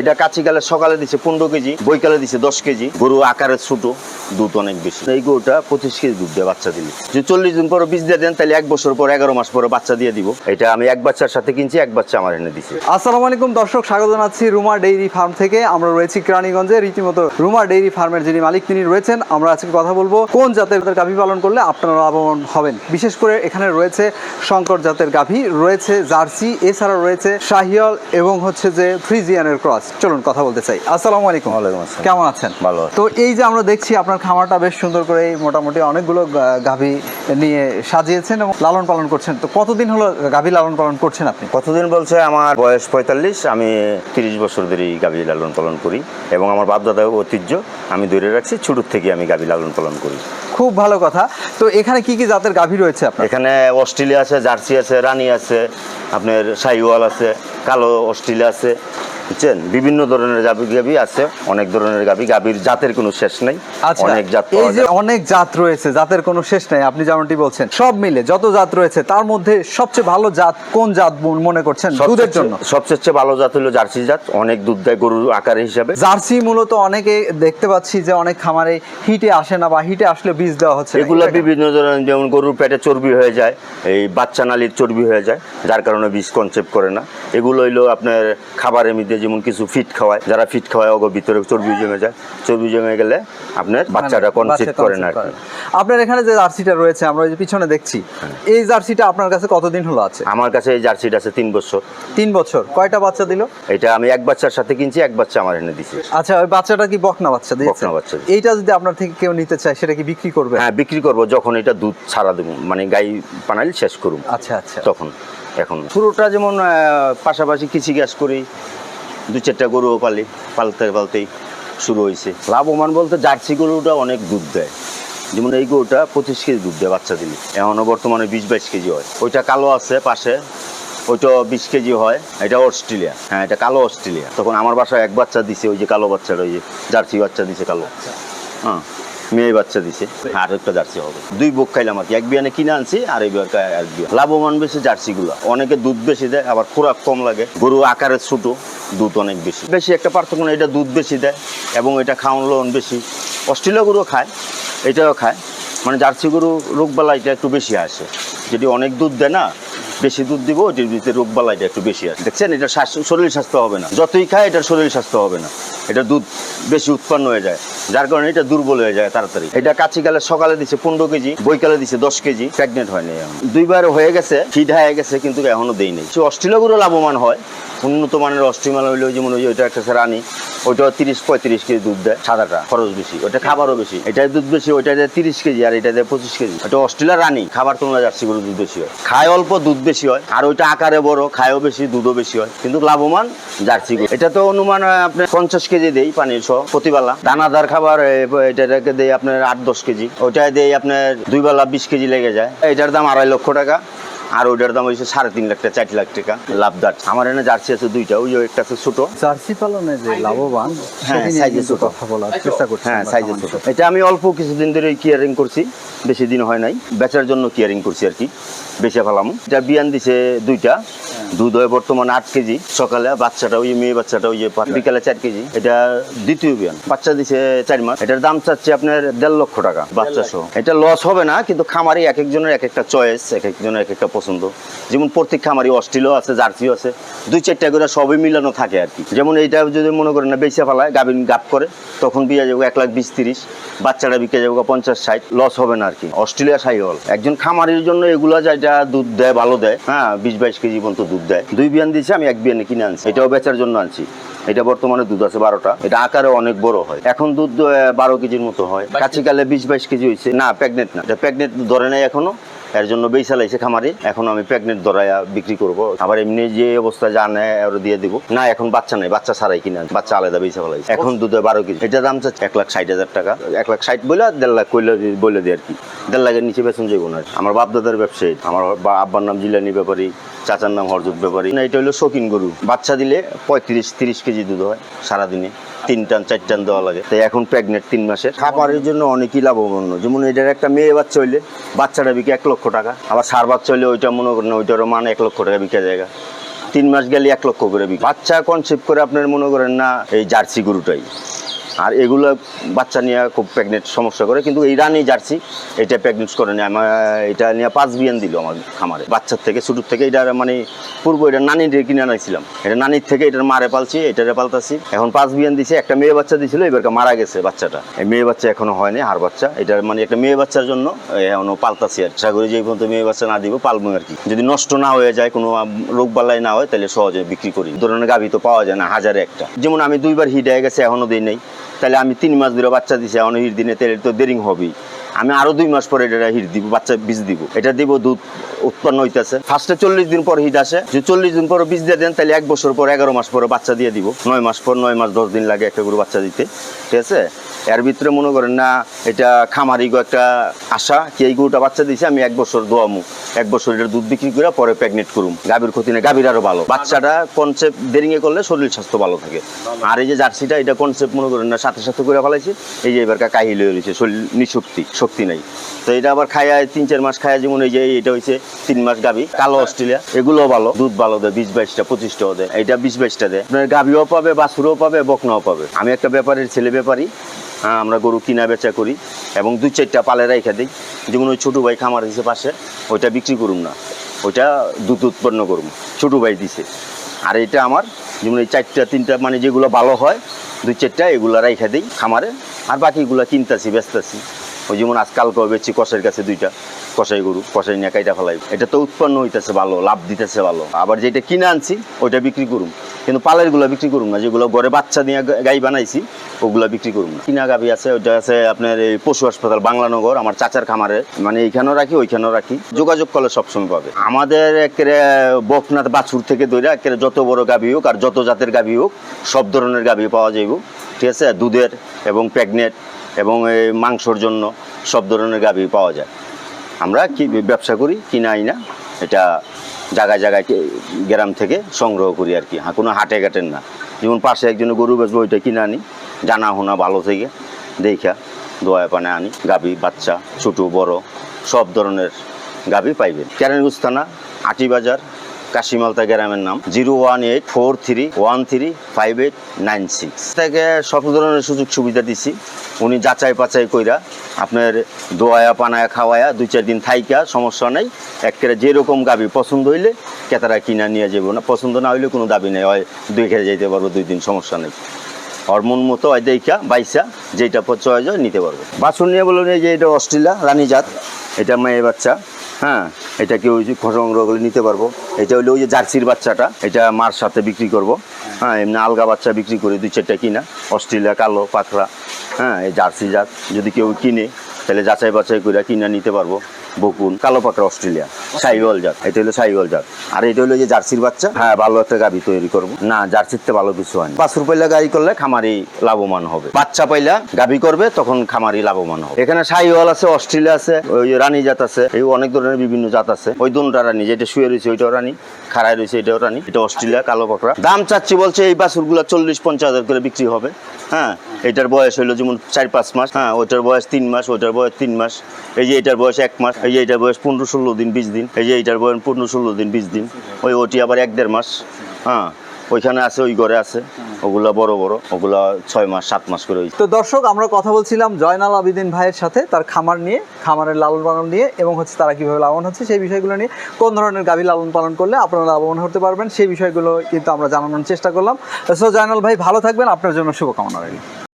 এটা কাছিকালে সকালে দিছে পনেরো কেজি, বৈকালে দিছে দশ কেজি। গরু আকারে ছোট, দুধ অনেক বেশি। এই গরুটা পঁচিশ কেজি দুধ দেয় বাচ্চা দিলে। যদি চল্লিশ দিন পরে বীজ দিয়ে দেন তাহলে এক বছর পর এগারো মাস পরে বাচ্চা দিয়ে দিব। এটা আমি এক বাচ্চার সাথে কিনছি, এক বাচ্চা আমার এনে দিছে। আসসালামু আলাইকুম দর্শক, স্বাগত জানাচ্ছি রুমা ডেইরি ফার্ম থেকে। আমরা রয়েছি কেরানীগঞ্জে। রীতিমতো রুমা ডেইরি ফার্মের যিনি মালিক, তিনি রয়েছেন। আমরা আজকে কথা বলব কোন জাতের গাভী পালন করলে আপনারা লাভবান হবেন। বিশেষ করে এখানে রয়েছে শঙ্কর জাতের গাভী, রয়েছে জার্সি এছাড়া রয়েছে শাহিয়াল এবং হচ্ছে যে ফ্রিজিয়ানের ক্রস। চলুন কথা বলতে চাই। আসসালামু আলাইকুম। ওয়ালাইকুম আসসালাম। কেমন আছেন? ভালো। তো এই যে আমরা দেখছি আপনার খামারটা বেশ সুন্দর করে মোটামুটি অনেকগুলো গাভী নিয়ে সাজিয়েছেন এবং লালন পালন করছেন। তো কতদিন হলো গাভী লালন পালন করছেন আপনি? কতদিন বলছে আমার বয়স পঁয়তাল্লিশ আমি তিরিশ বছর ধরেই গাভী লালন পালন করি এবং আমার বাপদাদা ঐতিহ্য আমি ধরে রাখছি ছোটোর থেকে আমি গাভী লালন পালন করি। খুব ভালো কথা। তো এখানে কি কি জাতের গাভী রয়েছে আপনার? এখানে অস্ট্রেলিয়া আছে জার্সি আছে রানী আছে আপনার শাহিওয়াল আছে কালো অস্ট্রেলিয়া আছে বুঝছেন? বিভিন্ন ধরনের গাভী গাভী আছে অনেক ধরনের গাভী। গাভীর জাতের কোনো শেষ নেই। আচ্ছা অনেক জাত এই যে অনেক জাত রয়েছে জাতের কোনো শেষ নাই আপনি যেমনটি বলছেন সব মিলে যত জাত রয়েছে তার মধ্যে সবচেয়ে ভালো জাত কোন জাত মনে করছেন দুধের জন্য? সবচেয়ে- সবচেয়ে ভালো জাত হলো জার্সি জাত অনেক দুধ দেয় গরুর আকার হিসাবে। জার্সি মূলত অনেকে দেখতে পাচ্ছি যে অনেক খামারে হিটে আসে না বা হিটে আসলে বীজ দেওয়া হচ্ছে এগুলো বিভিন্ন ধরনের যেমন গরুর পেটে চর্বি হয়ে যায় এই বাচ্চা নালির চর্বি হয়ে যায়। যার কারণে বীজ কনসেপ্ট করে না। এগুলো হইল আপনার খাবারের মধ্যে যেমন কিছু ফিট খাওয়ায় যারা ফিট খাওয়ায় ওগো ভিতরে চর্বি জমে যায়। চর্বি জমে গেলে আপনার বাচ্চাটা মানে কনসেপ্ট করে না। আপনার এখানে যে জার্সিটা রয়েছে আমরা যে পিছনে দেখছি হ্যাঁ। এই জার্সিটা আপনার কাছে কতদিন হলো আছে? আমার কাছে এই জার্সিটা আছে তিন বছর। তিন বছর। কয়টা বাচ্চা দিল? এটা আমি এক বাচ্চার সাথে কিনছি এক বাচ্চা আমার এনে দিছি। আচ্ছা ওই বাচ্চাটা কি বকনা বাচ্চা দিয়েছে? বকনা বাচ্চা। এইটা যদি আপনার থেকে কেউ নিতে চায় সেটা কি বিক্রি করবে? হ্যাঁ বিক্রি করব। যখন এটা দুধ ছাড়া দেবো মানে গাই পানাইল শেষ করুম। আচ্ছা আচ্ছা। তখন। এখন। পুরোটা যেমন পাশাপাশি কৃষি গ্যাস করি, দু চারটা গরুও পালি, পালতে, পালতেই শুরু হয়েছে। লাভবান বলতে জার্সি গরুটা অনেক দুধ দেয়। যেমন এই গরুটা পঁচিশ কেজি দুধ দেয় বাচ্চা দিলে। এখনও বর্তমানে বিশ, বাইশ কেজি হয়। ওইটা কালো আছে পাশে, ওইটা বিশ কেজি হয়। এটা অস্ট্রেলিয়া। হ্যাঁ এটা কালো অস্ট্রেলিয়া। তখন আমার বাসায় এক বাচ্চা দিছে, ওই যে কালো বাচ্চাটা, ওই যে জার্সি বাচ্চা দিছে কালো। হ্যাঁ। মেয়ে বাচ্চা দিছে। আর একটা জার্সি হবে। দুই বোক খাইলাম আর কি। এক বিয়ানে কিনে আনছি, আর এই বিয়া এক বিয়া। লাভবান বেশি জার্সি জার্সিগুলো। অনেকে দুধ বেশি দেয়, আবার খোরাক কম লাগে। গরু আকারে ছোট, দুধ অনেক বেশি। বেশি একটা পার্থক্য না এটা দুধ বেশি দেয় এবং এটা খাওয়ান লোন বেশি। অস্ট্রেলিয়া গরুও খায়, এটাও খায়। মানে জার্সি গরু রোগবালা এটা একটু বেশি আসে। যদি অনেক দুধ দেয় না, বেশি দুধ দিব ওটির ভিতরে রোগবালাইটা একটু বেশি আসে। দেখছেন, এটা শরীর স্বাস্থ্য হবে না। যতই খায়, এটার শরীর স্বাস্থ্য হবে না। এটা দুধ বেশি উৎপন্ন হয়ে যায়। যার কারণে এটা দুর্বল হয়ে যায় তাড়াতাড়ি। এটা কাছিকালে সকালে দিছে পনেরো কেজি, বৈকালে দিছে দশ কেজি। প্রেগনেন্ট হয়নি দুইবার হয়ে গেছে ফিড হয়ে গেছে, কিন্তু এখনও দেই নেই। সে অস্ট্রেলিয়া গরু লাভবান হয়। উন্নত মানের অস্ট্রিমাল হইলেও যেমন ওই ওইটা একটা রানি ওইটা তিরিশ, পঁয়ত্রিশ কেজি দুধ দেয়, সাদাটা, খরচ বেশি। ওটা খাবারও বেশি। এটা দুধ বেশি, ওইটা দেয় তিরিশ কেজি, আর এটা দেয় পঁচিশ কেজি। ওটা অস্ট্রেলিয়া রানি, খাবার তোমরা জার্সি গরু দুধ বেশি হয়। খায় অল্প, দুধ বেশি হয়। আর ওইটা আকারে বড়, খায়ও বেশি, দুধও বেশি হয়। কিন্তু লাভবান জার্সি গরু। এটা তো অনুমান আপনার পঞ্চাশ কেজি দেই পানির সহ প্রতিবেলা। দানাদার খাবার এটাকে দেই আপনার আট দশ কেজি। ওইটাই দেই আপনার দুই বেলা বিশ কেজি লেগে যায়। এটার দাম আড়াই লক্ষ টাকা। আর ওইটার দাম হয়েছে সাড়ে তিন লাখ টাকা চার লাখ টাকা। লাভদার। আমার এনে জার্সি আছে দুইটা ওই একটা আছে ছোট। জার্সি পালনে যে লাভবান হ্যাঁ, কিন্তু ছোট। কথা বলার চেষ্টা করছি হ্যাঁ সাইজে ছোট। এটা আমি অল্প কিছুদিন ধরে কেয়ারিং করছি। বেশি দিন হয় নাই। বেচার জন্য কেয়ারিং করছি আর কি। বেচে ফেলাম। এটা বিয়ান দিছে দুইটা। দুধ হয় বর্তমানে আট কেজি। সকালে বাচ্চাটা ওই মেয়ে বাচ্চাটা ওই যে বিকালে চার কেজি। এটা দ্বিতীয় বিয়ান। বাচ্চা দিছে চার মাস। এটার দাম চাচ্ছে আপনার দেড় লক্ষ টাকা বাচ্চা সহ। এটা লস হবে না কিন্তু খামারি এক একজনের এক একটা চয়েস এক একজনের এক একটা পছন্দ। যেমন প্রত্যেক খামারি অস্ট্রেলিয়াও আছে জার্সিও আছে। দুই চারটা করে সবই মিলানো থাকে আর কি। যেমন এইটা যদি মনে করেন না বেচা ফেলায় গাভিন গাপ করে তখন বিয়ে যাব এক লাখ বিশ তিরিশ বাচ্চাটা বিকে যাব পঞ্চাশ ষাট লস হবে না আর কি। অস্ট্রেলিয়া সাই হল। একজন খামারির জন্য এগুলো যেটা দুধ দেয় ভালো দেয় হ্যাঁ বিশ বাইশ কেজি পর্যন্ত দুধ দেয়। দুই বিয়ান দিয়েছে আমি এক বিয়ানে কিনে আনছি। এটাও বেচার জন্য আনছি। এটা বর্তমানে দুধ আছে বারোটা। এটা আকারে অনেক বড় হয়। এখন দুধ বারো কেজির মতো হয়। কাছে কালে বিশ বাইশ কেজি হয়েছে না প্যাগনেট না। এটা প্যাগনেট ধরে নেই এখনও। এর জন্য বেচা লাইছে খামারে। এখন আমি প্রেগনেন্ট ধরাইয়া বিক্রি করব। আবার এমনি যে অবস্থা যা নেয় দিয়ে দিব। না, এখন বাচ্চা নেই, বাচ্চা ছাড়াই কিনা। বাচ্চা আলাদা বেচা ফেলাইছে এখন দুধে বারো কেজি। এটা দাম চাচ্ছে এক লাখ ষাট হাজার টাকা। এক লাখ ষাট বলে দেড় লাখ কইলে বলে দিই আর কি। দেড় লাখের নিচে বেতন যাব না আমার বাপ দাদার ব্যবসায়ী। আমার আব্বার নাম জিলানি ব্যাপারী, চাচার নাম হরজত ব্যাপারী। না, এটা হলো শৌখিন গরু। বাচ্চা দিলে পঁয়ত্রিশ, তিরিশ কেজি দুধ হয় সারাদিনে। তিন টান চার টান দেওয়া লাগে। তাই এখন প্রেগনেন্ট তিন মাসের। খাবারের জন্য অনেকই লাভবান। যেমন এটার একটা মেয়ে বাচ্চা হইলে বাচ্চাটা বিকে এক লক্ষ টাকা। আবার সার বাচ্চা হইলে ওইটা মনে করেন ওইটারও মান এক লক্ষ টাকা বিকে জায়গা। তিন মাস গেলে এক লক্ষ করে বিক্রি বাচ্চা কনসেপ্ট করে আপনার মনে করেন না, এই জার্সি গরুটাই। আর এগুলো বাচ্চা নিয়ে খুব প্রেগনেন্ট সমস্যা করে। কিন্তু এই রানি জার্সি, এটা প্রেগনেন্ট করে না আমার, এটা নিয়ে পাঁচ বিয়ান দিল আমার খামারে। বাচ্চার থেকে ছোটোর থেকে এটা মানে পূর্ব এটা নানির কিনে আনাইছিলাম। এটা নানির থেকে এটার মারে পালছি, এটারে পালতাছি। এখন পাঁচ বিয়ান দিছে, একটা মেয়ে বাচ্চা দিছিল এবারকে মারা গেছে বাচ্চাটা। এই মেয়ে বাচ্চা এখনও হয়নি হার বাচ্চা। এটার মানে একটা মেয়ে বাচ্চার জন্য এখনও পালতাছি আর আশা করি যে পর্যন্ত মেয়ে বাচ্চা না দিব, পালবো আর কি। যদি নষ্ট না হয়ে যায়, কোনো রোগ বালাই না হয়, তাহলে সহজে বিক্রি করি। ধরনের গাভি তো পাওয়া যায় না, হাজারে একটা। যেমন আমি দুইবার হিট হয়ে গেছে, এখনও দিই নেই। তাহলে আমি তিন মাস ধরে বাচ্চা দিছি এখন দিনে তাহলে তো দেরিং হবেই। আমি আরও দুই মাস পরে এটা হিট দিব বাচ্চা বীজ দিব। এটা দিব, দুধ উৎপন্ন হইতেছে। ফার্স্টে চল্লিশ দিন পর হিট আসে। যে চল্লিশ দিন পর বীজ দিয়ে দেন, তাহলে এক বছর পর, এগারো মাস পরে বাচ্চা দিয়ে দিব। নয় মাস পর, নয় মাস, দশ দিন লাগে একটা গরু বাচ্চা দিতে। ঠিক আছে? এর ভিতরে মনে করেন না, এটা খামারি একটা আশা কি এই গরুটা বাচ্চা দিয়েছে আমি এক বছর দোয়ামু। এক বছর এটা দুধ বিক্রি করে পরে প্রেগনেন্ট করুম। গাভীর ক্ষতি নেই, গাভীর আরও ভালো। বাচ্চাটা কনসেপ্ট দেরিংয়ে করলে শরীর স্বাস্থ্য ভালো থাকে। আর এই যে জার্সিটা, এটা কনসেপ্ট মনে করেন না, সাথে সাথে করে ফেলাইছি। এই যে এবার কাহিল হয়ে রয়েছে, শরীর নিশক্তি। শক্তি নাই। তো এটা আবার খায়া তিন, চার মাস খায়া যেমন এই যে এটা হয়েছে তিন মাস গাভী কালো অস্ট্রেলিয়া এগুলো ভালো, দুধ ভালো দেয়, বিশ বাইশটা, পঁচিশটাও দেয়, এটা বিশ বাইশটা দেয়। আপনার গাভীও পাবে, বাছুরও পাবে, বকনাও পাবে। আমি একটা ব্যাপারের ছেলে ব্যাপারী হ্যাঁ আমরা গরু কিনা বেচা করি এবং দুই, চারটা পালে রাইখা দিই। যেমন ওই ছোটো ভাই খামার দিছে পাশে, ওইটা বিক্রি করুম না। ওইটা দুধ উৎপন্ন করুম, ছোটো ভাই দিছে। আর এটা আমার, যেমন এই চারটা, তিনটা মানে যেগুলো ভালো হয়, দুই, চারটা, এগুলো রাইখা দিই খামারে। আর বাকিগুলো কিনতাছি, বেচতাছি। ওই যেমন আজকালকেও বেচছি কষাইয়ের কাছে দুইটা কষাই গরু কষাই নিয়ে কাইটা ফেলাই এটা তো উৎপন্ন হইতেছে ভালো, লাভ দিতেছে ভালো। আবার যেটা কিনে আনছি, ওইটা বিক্রি করুম। কিন্তু পালেরগুলো বিক্রি করুম না, যেগুলো ঘরে বাচ্চা দিয়ে গাই বানাইছি, ওগুলো বিক্রি করুম না। কিনা গাভি আছে, ওইটা আছে আপনার এই পশু হাসপাতাল, বাংলানগর, আমার চাচার খামারে। মানে এইখানেও রাখি, ওইখানেও রাখি। যোগাযোগ করলে সবসময় পাবে। আমাদের একেবারে বকনাথ বাছুর থেকে দইরা একেবারে যত বড় গাভি হোক, আর যত জাতের গাভি হোক, সব ধরনের গাভি পাওয়া যাইব। ঠিক আছে? দুধের এবং প্রেগনেন্ট এবং মাংসর জন্য সব ধরনের গাভি পাওয়া যায়। আমরা কি ব্যবসা করি, কিনা আইনা এটা জায়গায় জায়গায় গ্রাম থেকে সংগ্রহ করি আর কি। হ্যাঁ কোনো হাটে ঘাটের না। যেমন পাশে একজনের গরু বেচবো, ওইটা কিনে আনি, জানা হোনা ভালো থেকে দেখা দোয়া পানে আনি, গাভি, বাচ্চা, ছোট, বড়, সব ধরনের গাভি পাইবেন। কেরানীগঞ্জ থানা, আটি বাজার, কাশিমালতা গ্রামের নাম, zero one eight four three one three five eight nine six. থেকে সব ধরনের সুযোগ সুবিধা দিছি। উনি যাচাই পাচাই কইরা আপনার দোয়ায়া, পানায়া, খাওয়ায়া, দুই চার দিন থাইকা, সমস্যা নেই। একেবারে যেরকম গাবি পছন্দ হইলে ক্রেতারা কিনা নিয়ে যাব না। পছন্দ না হইলে কোনো দাবি নেই। হয় দুই খেয়ে যাইতে পারব, দুই দিন সমস্যা নেই। হরমোন মতো দেখা বাইসা যেটা চয়েস নিতে পারব। বাছুর নিয়ে বলুন, এই যে এটা অস্ট্রেলিয়া রানী জাত এটা মেয়ে বাচ্চা হ্যাঁ? এটা কেউ সংগ্রহ করে নিতে পারব? এটা হলো ওই যে জার্সির বাচ্চাটা। এটা মার সাথে বিক্রি করব। হ্যাঁ এমনি আলগা বাচ্চা বিক্রি করি, দুই চারটা কিনা। অস্ট্রেলিয়া, কালো পাখরা হ্যাঁ এই জার্সি জাত যদি কেউ কিনে তাহলে যাচাই বাছাই করে কিনা নিতে পারব। বকুন কালো পাকড়া অস্ট্রেলিয়া সাইওয়াল জাত। এটা হলো সাইওয়াল জাত। আর এটা হলো যে জার্সির বাচ্চা? হ্যাঁ ভালো একটা গাভি তৈরি করব। না জার্সির থেকে ভালো কিছু হয় না। বাছুর পাইলা গাড়ি করলে খামারি লাভবান হবে। বাচ্চা পাইলা গাভি করবে তখন খামারি লাভবান হবে। এখানে সাইওয়াল আছে অস্ট্রেলিয়া আছে ওই রানী জাত আছে এই অনেক ধরনের বিভিন্ন জাত আছে। ওই দুটা রানী যেটা শুয়ে রয়েছে ওইটাও রানী খাড়াই রয়েছে এটাও রানী। এটা অস্ট্রেলিয়া কালো পাকড়া। দাম চাচ্ছি বলছে এই বাছুরগুলো চল্লিশ পঞ্চাশ হাজার করে বিক্রি হবে। হ্যাঁ এটার বয়স হলো যেমন চার পাঁচ মাস হ্যাঁ ওইটার বয়স তিন মাস, ওইটার বয়স তিন মাস, এই যে এটার বয়স এক মাস, এই যে এটার বয়স পনেরো ষোলো দিন, বিশ দিন, এই যে এটার বয়স পনেরো ষোলো দিন, বিশ দিন, ওই ওটি আবার এক দেড় মাস হ্যাঁ। ওইখানে আছে, ওই ঘরে আছে। ওগুলা বড় বড়, ওগুলা ছয় মাস, সাত মাস করে তো দর্শক, আমরা কথা বলছিলাম জয়নাল আবিদিন ভাইয়ের সাথে, তার খামার নিয়ে, খামারের লালন পালন নিয়ে, এবং হচ্ছে তারা কীভাবে লাভবান হচ্ছে সেই বিষয়গুলো নিয়ে, কোন ধরনের গাভী লালন পালন করলে আপনারা লাভবান হতে পারবেন, সেই বিষয়গুলো কিন্তু আমরা জানানোর চেষ্টা করলাম। সো জয়নাল ভাই, ভালো থাকবেন, আপনার জন্য শুভকামনা রইল।